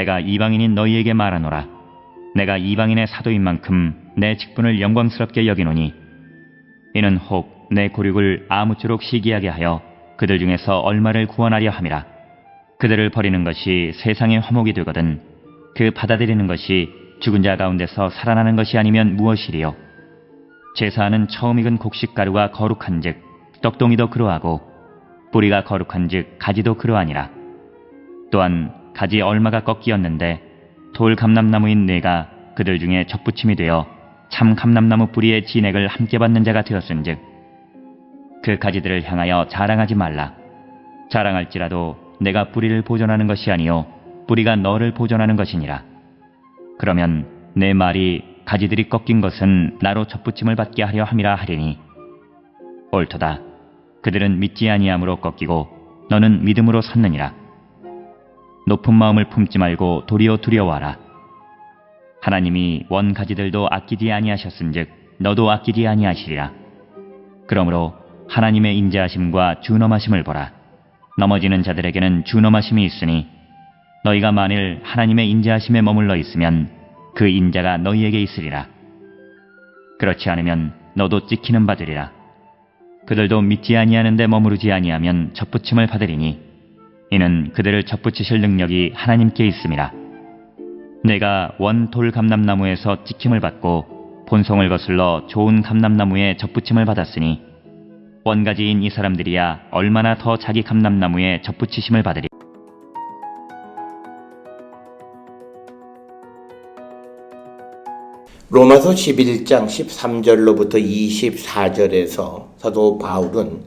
내가 이방인인 너희에게 말하노라. 내가 이방인의 사도인 만큼 내 직분을 영광스럽게 여기노니 이는 혹 내 고륙을 아무쪼록 시기하게 하여 그들 중에서 얼마를 구원하려 함이라. 그들을 버리는 것이 세상의 화목이 되거든 그 받아들이는 것이 죽은 자 가운데서 살아나는 것이 아니면 무엇이리요? 제사하는 처음 익은 곡식가루가 거룩한 즉 떡동이도 그러하고 뿌리가 거룩한 즉 가지도 그러하니라. 또한 가지 얼마가 꺾이었는데 돌 감람나무인 내가 그들 중에 접붙임이 되어 참 감람나무 뿌리의 진액을 함께 받는 자가 되었은즉 그 가지들을 향하여 자랑하지 말라. 자랑할지라도 내가 뿌리를 보존하는 것이 아니요 뿌리가 너를 보존하는 것이니라. 그러면 내 말이 가지들이 꺾인 것은 나로 접붙임을 받게 하려 함이라 하리니 옳도다. 그들은 믿지 아니함으로 꺾이고 너는 믿음으로 섰느니라. 높은 마음을 품지 말고 도리어 두려워하라. 하나님이 원 가지들도 아끼지 아니하셨은즉 너도 아끼지 아니하시리라. 그러므로 하나님의 인자하심과 준엄하심을 보라. 넘어지는 자들에게는 준엄하심이 있으니 너희가 만일 하나님의 인자하심에 머물러 있으면 그 인자가 너희에게 있으리라. 그렇지 않으면 너도 찍히는 바되리라. 그들도 믿지 아니하는데 머무르지 아니하면 접붙임을 받으리니 이는 그들을 접붙이실 능력이 하나님께 있음이라. 내가 원 돌 감람나무에서 찍힘을 받고 본성을 거슬러 좋은 감람나무에 접붙임을 받았으니 원가지인 이 사람들이야 얼마나 더 자기 감람나무에 접붙이심을 받으리. 로마서 11장 13절로부터 24절에서 사도 바울은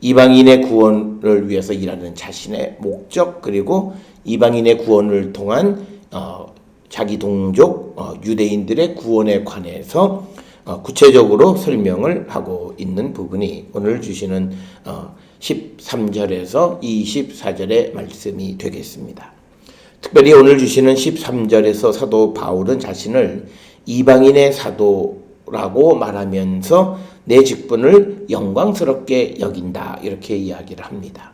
이방인의 구원 을 위해서 일하는 자신의 목적 그리고 이방인의 구원을 통한 어, 자기 동족 어, 유대인들의 구원에 관해서 어, 구체적으로 설명을 하고 있는 부분이 오늘 주시는 13절에서 어, 24절의 말씀이 되겠습니다. 특별히 오늘 주시는 13절에서 사도 바울은 자신을 이방인의 사도라고 말하면서 내 직분을 영광스럽게 여긴다 이렇게 이야기를 합니다.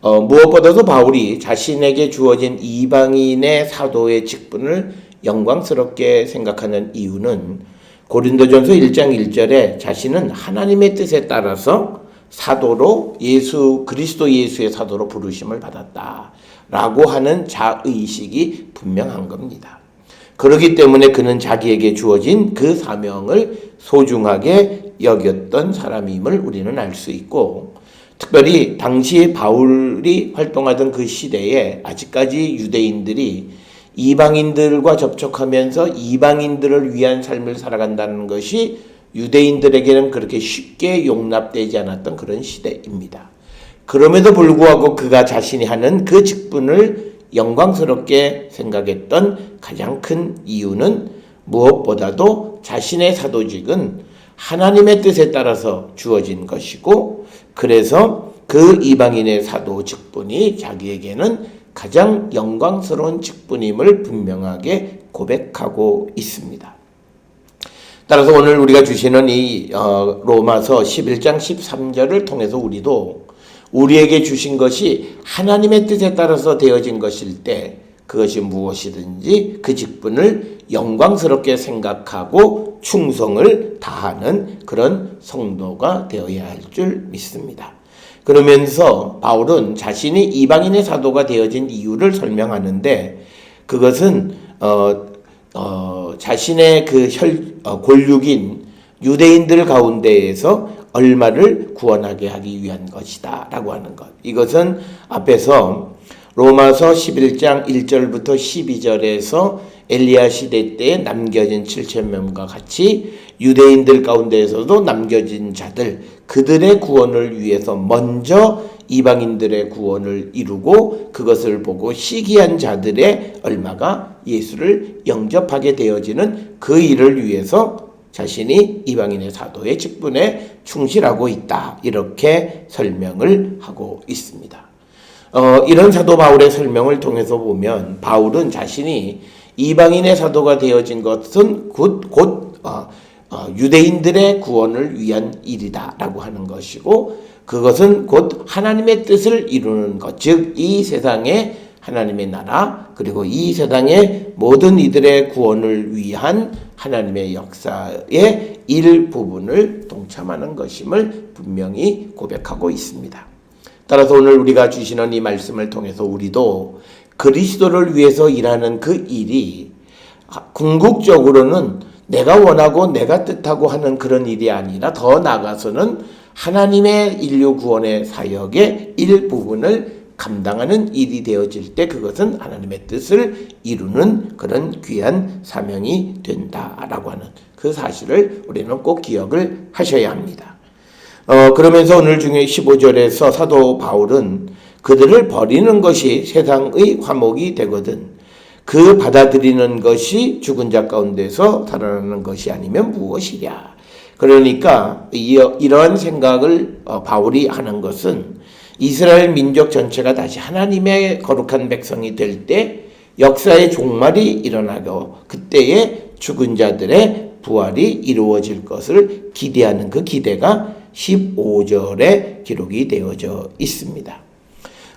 어, 무엇보다도 바울이 자신에게 주어진 이방인의 사도의 직분을 영광스럽게 생각하는 이유는 고린도전서 1장 1절에 자신은 하나님의 뜻에 따라서 사도로 예수 그리스도 예수의 사도로 부르심을 받았다 라고 하는 자의식이 분명한 겁니다. 그렇기 때문에 그는 자기에게 주어진 그 사명을 소중하게 여겼던 사람임을 우리는 알 수 있고 특별히 당시 바울이 활동하던 그 시대에 아직까지 유대인들이 이방인들과 접촉하면서 이방인들을 위한 삶을 살아간다는 것이 유대인들에게는 그렇게 쉽게 용납되지 않았던 그런 시대입니다. 그럼에도 불구하고 그가 자신이 하는 그 직분을 영광스럽게 생각했던 가장 큰 이유는 무엇보다도 자신의 사도직은 하나님의 뜻에 따라서 주어진 것이고 그래서 그 이방인의 사도 직분이 자기에게는 가장 영광스러운 직분임을 분명하게 고백하고 있습니다. 따라서 오늘 우리가 주시는 이 어, 로마서 11장 13절을 통해서 우리도 우리에게 주신 것이 하나님의 뜻에 따라서 되어진 것일 때 그것이 무엇이든지 그 직분을 영광스럽게 생각하고 충성을 다하는 그런 성도가 되어야 할 줄 믿습니다. 그러면서 바울은 자신이 이방인의 사도가 되어진 이유를 설명하는데 그것은 어, 어, 자신의 그 혈, 어, 골육인 유대인들 가운데에서 얼마를 구원하게 하기 위한 것이다 라고 하는 것. 이것은 앞에서 로마서 11장 1절부터 12절에서 엘리야 시대 때 남겨진 7천 명과 같이 유대인들 가운데에서도 남겨진 자들 그들의 구원을 위해서 먼저 이방인들의 구원을 이루고 그것을 보고 시기한 자들의 얼마가 예수를 영접하게 되어지는 그 일을 위해서 자신이 이방인의 사도의 직분에 충실하고 있다. 이렇게 설명을 하고 있습니다. 어, 이런 사도 바울의 설명을 통해서 보면 바울은 자신이 이방인의 사도가 되어진 것은 곧, 곧 어, 어, 유대인들의 구원을 위한 일이다라고 하는 것이고 그것은 곧 하나님의 뜻을 이루는 것, 즉 이 세상에 하나님의 나라 그리고 이 세상의 모든 이들의 구원을 위한 하나님의 역사의 일부분을 동참하는 것임을 분명히 고백하고 있습니다. 따라서 오늘 우리가 주시는 이 말씀을 통해서 우리도 그리스도를 위해서 일하는 그 일이 궁극적으로는 내가 원하고 내가 뜻하고 하는 그런 일이 아니라 더 나아가서는 하나님의 인류 구원의 사역의 일부분을 감당하는 일이 되어질 때 그것은 하나님의 뜻을 이루는 그런 귀한 사명이 된다라고 하는 그 사실을 우리는 꼭 기억을 하셔야 합니다. 어, 그러면서 오늘 중에 15절에서 사도 바울은 그들을 버리는 것이 세상의 화목이 되거든 그 받아들이는 것이 죽은 자 가운데서 살아나는 것이 아니면 무엇이랴. 그러니까 이, 이러한 생각을 어, 바울이 하는 것은 이스라엘 민족 전체가 다시 하나님의 거룩한 백성이 될 때 역사의 종말이 일어나고 그때에 죽은 자들의 부활이 이루어질 것을 기대하는 그 기대가 15절에 기록이 되어져 있습니다.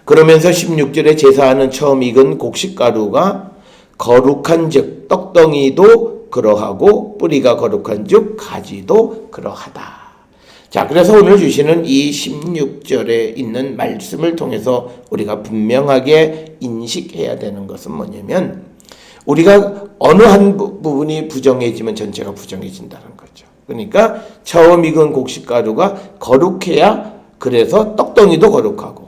그러면서 16절에 제사하는 처음 익은 곡식가루가 거룩한 즉 떡덩이도 그러하고 뿌리가 거룩한 즉 가지도 그러하다. 자, 그래서 오늘 주시는 이 16절에 있는 말씀을 통해서 우리가 분명하게 인식해야 되는 것은 뭐냐면 우리가 어느 한 부분이 부정해지면 전체가 부정해진다는 거죠. 그러니까 처음 익은 곡식가루가 거룩해야 그래서 떡덩이도 거룩하고.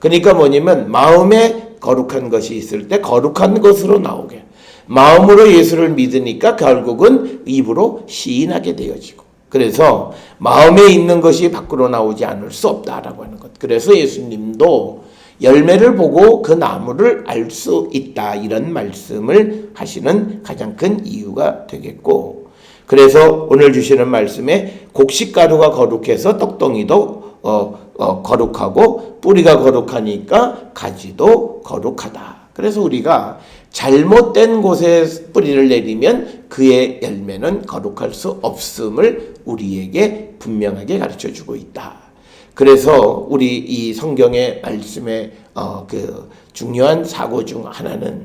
그러니까 뭐냐면 마음에 거룩한 것이 있을 때 거룩한 것으로 나오게. 마음으로 예수를 믿으니까 결국은 입으로 시인하게 되어지고. 그래서 마음에 있는 것이 밖으로 나오지 않을 수 없다라고 하는 것. 그래서 예수님도 열매를 보고 그 나무를 알 수 있다 이런 말씀을 하시는 가장 큰 이유가 되겠고 그래서 오늘 주시는 말씀에 곡식가루가 거룩해서 떡덩이도 어, 어, 거룩하고 뿌리가 거룩하니까 가지도 거룩하다. 그래서 우리가 잘못된 곳에 뿌리를 내리면 그의 열매는 거룩할 수 없음을 우리에게 분명하게 가르쳐 주고 있다. 그래서 우리 이 성경의 말씀의 어, 그 중요한 사고 중 하나는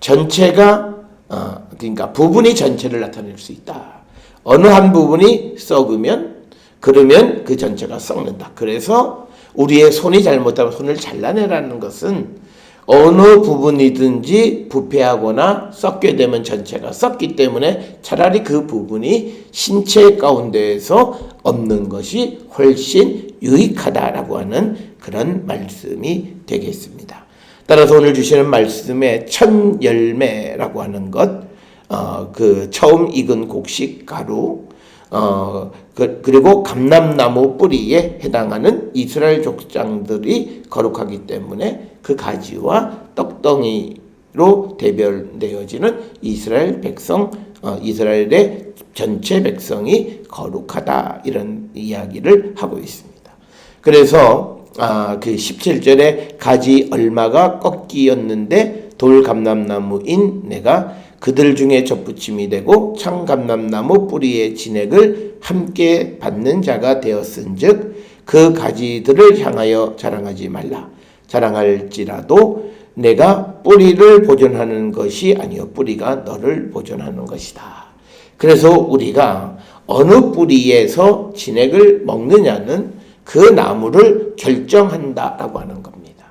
전체가 어, 그러니까 부분이 전체를 나타낼 수 있다. 어느 한 부분이 썩으면 그러면 그 전체가 썩는다. 그래서 우리의 손이 잘못하면 손을 잘라내라는 것은 어느 부분이든지 부패하거나 썩게 되면 전체가 썩기 때문에 차라리 그 부분이 신체 가운데에서 없는 것이 훨씬 유익하다라고 하는 그런 말씀이 되겠습니다. 따라서 오늘 주시는 말씀에 천 열매라고 하는 것, 어, 그 처음 익은 곡식 가루, 어, 그, 리고 감람나무 뿌리에 해당하는 이스라엘 족장들이 거룩하기 때문에 그 가지와 떡덩이로 대별되어지는 이스라엘 백성, 어, 이스라엘의 전체 백성이 거룩하다 이런 이야기를 하고 있습니다. 그래서 아, 그 17절에 가지 얼마가 꺾이었는데 돌감람나무인 내가 그들 중에 접붙임이 되고 창감람나무 뿌리의 진액을 함께 받는 자가 되었은즉 그 가지들을 향하여 자랑하지 말라 자랑할지라도 내가 뿌리를 보존하는 것이 아니요 뿌리가 너를 보존하는 것이다. 그래서 우리가 어느 뿌리에서 진액을 먹느냐는 그 나무를 결정한다라고 하는 겁니다.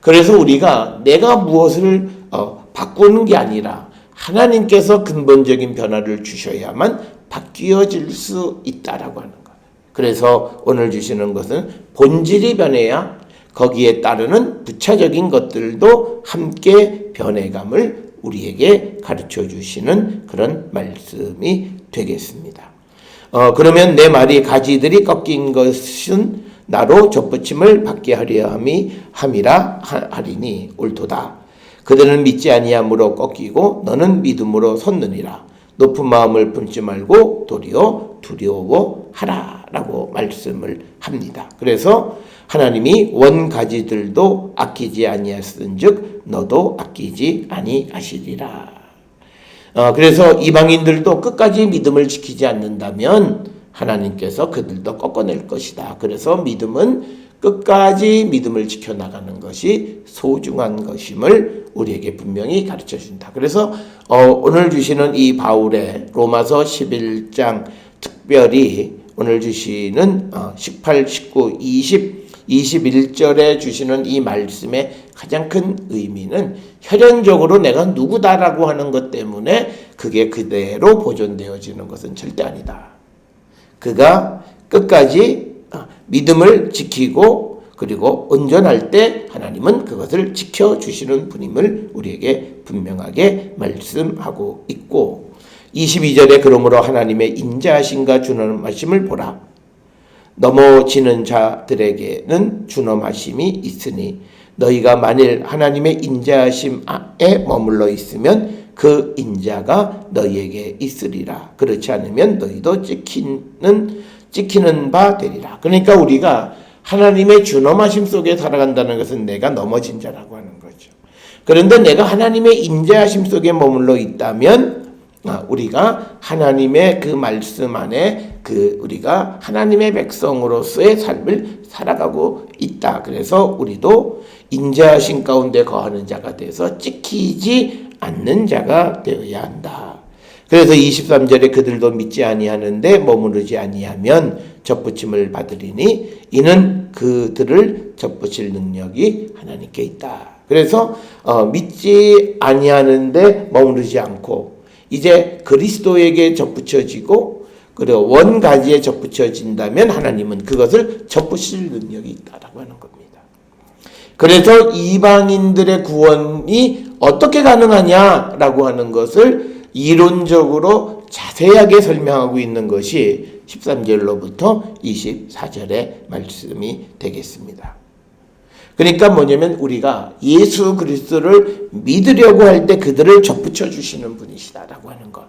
그래서 우리가 내가 무엇을 어, 바꾸는 게 아니라 하나님께서 근본적인 변화를 주셔야만 바뀌어질 수 있다라고 하는 거예요. 그래서 오늘 주시는 것은 본질이 변해야 거기에 따르는 부차적인 것들도 함께 변해감을 우리에게 가르쳐 주시는 그런 말씀이 되겠습니다. 어, 그러면 내 말이 가지들이 꺾인 것은 나로 접붙임을 받게 하려 함이 함이라 하- 하리니 옳도다. 그들은 믿지 아니함으로 꺾이고 너는 믿음으로 섰느니라. 높은 마음을 품지 말고 도리어 두려워하라라고 말씀을 합니다. 그래서 하나님이 원가지들도 아끼지 아니하였은즉 너도 아끼지 아니하시리라. 어, 그래서 이방인들도 끝까지 믿음을 지키지 않는다면 하나님께서 그들도 꺾어낼 것이다. 그래서 믿음은 끝까지 믿음을 지켜나가는 것이 소중한 것임을 우리에게 분명히 가르쳐 준다. 그래서 어, 오늘 주시는 이 바울의 로마서 11장 특별히 오늘 주시는 어, 18, 19, 20, 21절에 주시는 이 말씀의 가장 큰 의미는 혈연적으로 내가 누구다라고 하는 것 때문에 그게 그대로 보존되어지는 것은 절대 아니다. 그가 끝까지 어, 믿음을 지키고 그리고 온전할 때 하나님은 그것을 지켜주시는 분임을 우리에게 분명하게 말씀하고 있고 22절에 그러므로 하나님의 인자하심과 준엄하심을 보라. 넘어지는 자들에게는 준엄하심이 있으니 너희가 만일 하나님의 인자하심에 머물러 있으면 그 인자가 너희에게 있으리라. 그렇지 않으면 너희도 찍히는 찍히는 바 되리라. 그러니까 우리가 하나님의 준엄하심 속에 살아간다는 것은 내가 넘어진 자라고 하는 거죠. 그런데 내가 하나님의 인자하심 속에 머물러 있다면 아, 우리가 하나님의 그 말씀 안에 그 우리가 하나님의 백성으로서의 삶을 살아가고 있다. 그래서 우리도 인자하신 가운데 거하는 자가 돼서 찍히지 않는 자가 되어야 한다. 그래서 23절에 그들도 믿지 아니하는데 머무르지 아니하면 접붙임을 받으리니 이는 그들을 접붙일 능력이 하나님께 있다. 그래서 어, 믿지 아니하는데 머무르지 않고 이제 그리스도에게 접붙여지고 그리고 원가지에 접붙여진다면 하나님은 그것을 접붙일 능력이 있다라고 하는 겁니다. 그래서 이방인들의 구원이 어떻게 가능하냐라고 하는 것을 이론적으로 자세하게 설명하고 있는 것이 13절로부터 24절의 말씀이 되겠습니다. 그러니까 뭐냐면 우리가 예수 그리스도를 믿으려고 할 때 그들을 접붙여 주시는 분이시다라고 하는 것.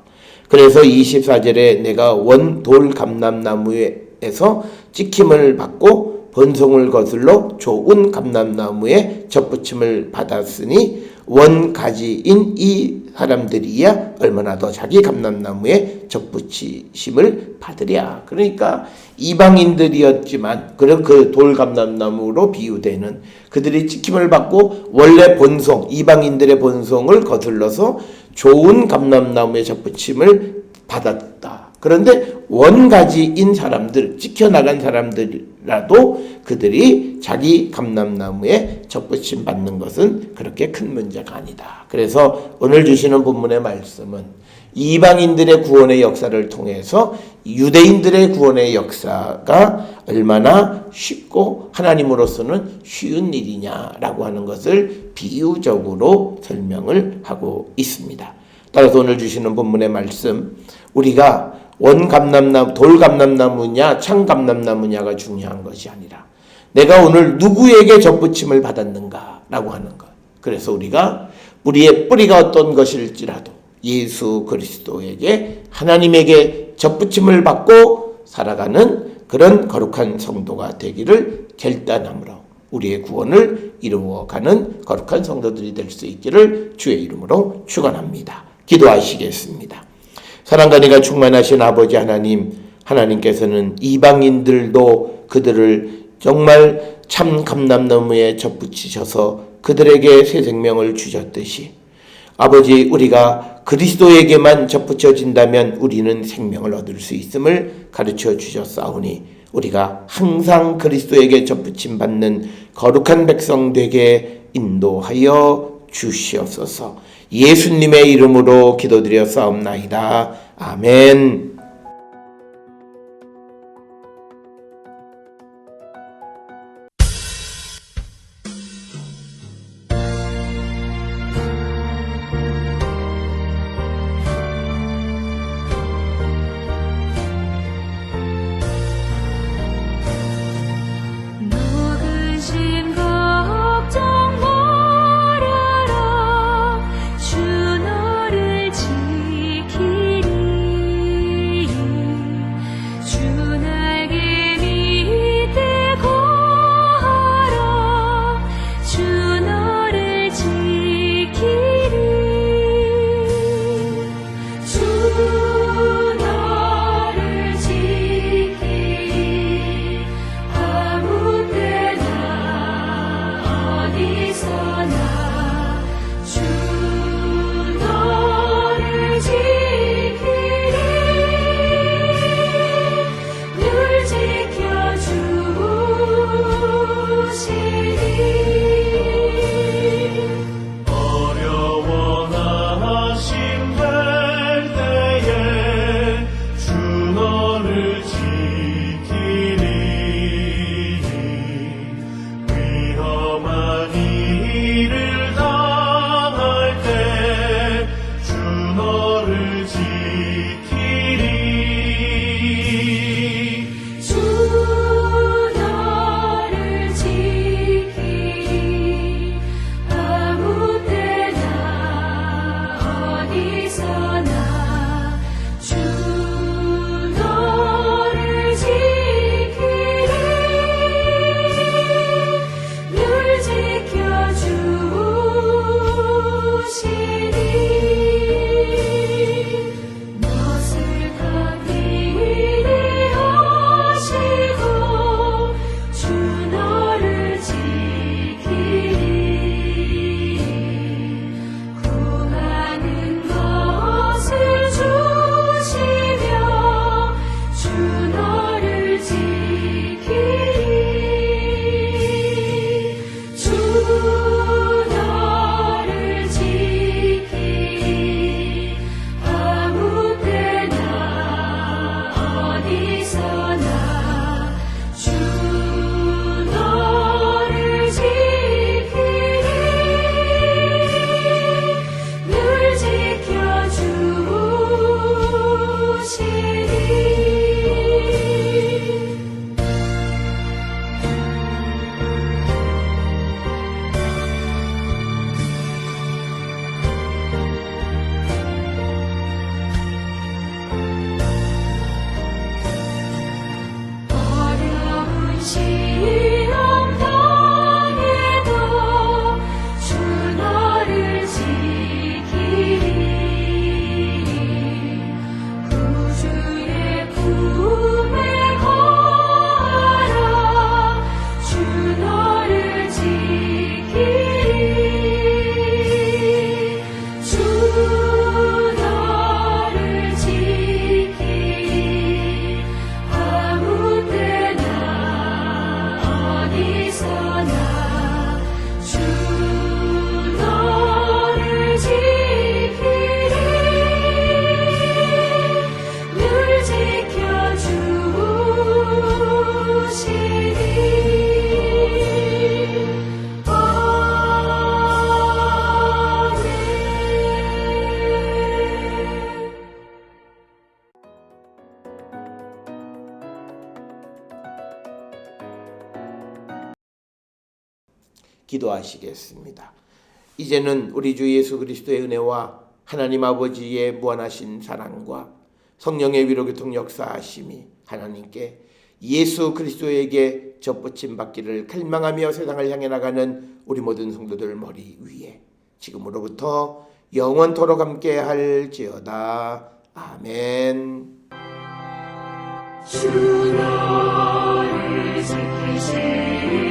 그래서 24절에 내가 원돌 감람나무에서 찍힘을 받고 번성을 거슬러 좋은 감람나무에 접붙임을 받았으니 원 가지인 이 사람들이야 얼마나 더 자기 감람나무에 접붙이심을 받으랴. 그러니까 이방인들이었지만 그런 그 돌 감람나무로 비유되는 그들이 찍힘을 받고 원래 본성 이방인들의 본성을 거슬러서 좋은 감람나무에 접붙임을 받았다. 그런데 원가지인 사람들 찍혀 나간 사람들이라도 그들이 자기 감람나무에 접붙임 받는 것은 그렇게 큰 문제가 아니다. 그래서 오늘 주시는 본문의 말씀은 이방인들의 구원의 역사를 통해서 유대인들의 구원의 역사가 얼마나 쉽고 하나님으로서는 쉬운 일이냐라고 하는 것을 비유적으로 설명을 하고 있습니다. 따라서 오늘 주시는 본문의 말씀 우리가 원감람나무 돌감람나무냐 창감람나무냐가 중요한 것이 아니라 내가 오늘 누구에게 접붙임을 받았는가라고 하는 것. 그래서 우리가 우리의 뿌리가 어떤 것일지라도 예수 그리스도에게 하나님에게 접붙임을 받고 살아가는 그런 거룩한 성도가 되기를 결단함으로 우리의 구원을 이루어가는 거룩한 성도들이 될 수 있기를 주의 이름으로 축원합니다. 기도하시겠습니다. 사랑과 내가 충만하신 아버지 하나님, 하나님께서는 이방인들도 그들을 정말 참 감람나무에 접붙이셔서 그들에게 새 생명을 주셨듯이 아버지 우리가 그리스도에게만 접붙여진다면 우리는 생명을 얻을 수 있음을 가르쳐 주셨사오니 우리가 항상 그리스도에게 접붙임 받는 거룩한 백성 되게 인도하여 주시옵소서. 예수님의 이름으로 기도드려 싸움나이다. 아멘. 기도하시겠습니다. 이제는 우리 주 예수 그리스도의 은혜와 하나님 아버지의 무한하신 사랑과 성령의 위로 교통 역사하심이 하나님께 예수 그리스도에게 접붙임 받기를 갈망하며 세상을 향해 나가는 우리 모든 성도들 머리 위에 지금으로부터 영원토록 함께 할지어다. 아멘. 주 너를 지키시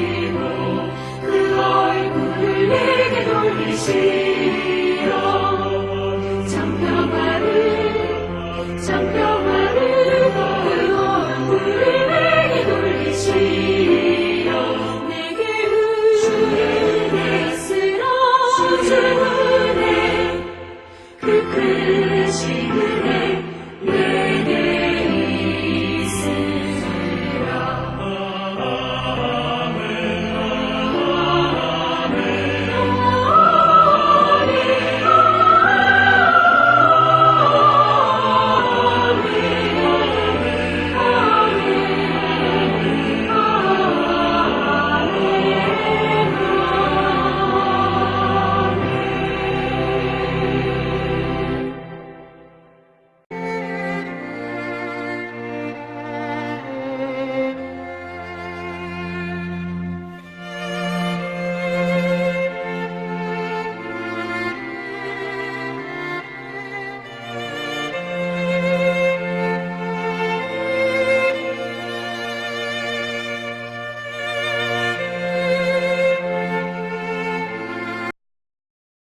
고